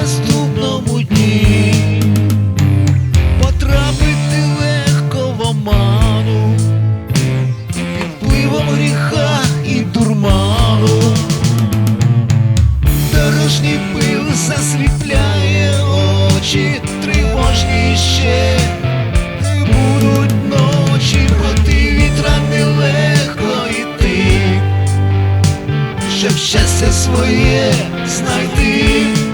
наступному дні. Потрапити легко в оману, під впливом гріха і дурману, дорожній пил засліпляє очі, тривожні ще. Будуть ночі, проти вітра нелегко йти, щоб щастя своє знайти.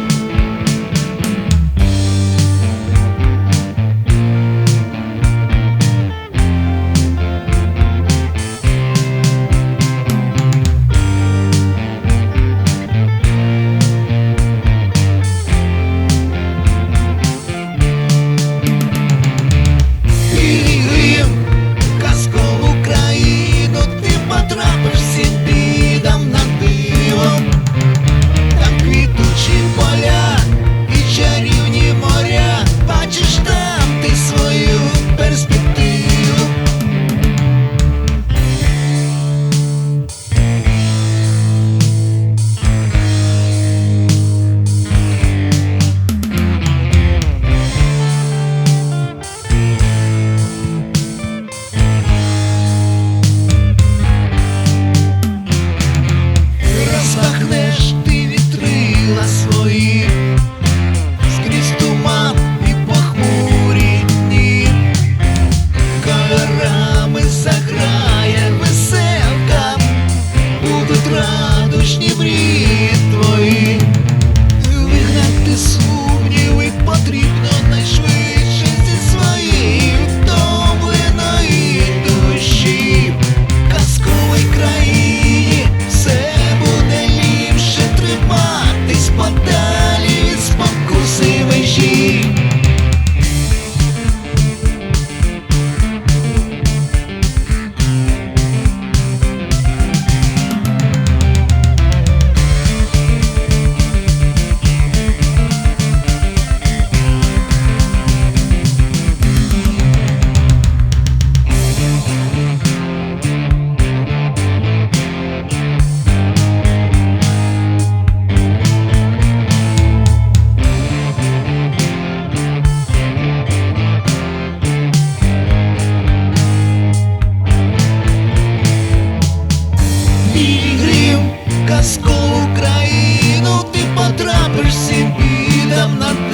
what the them not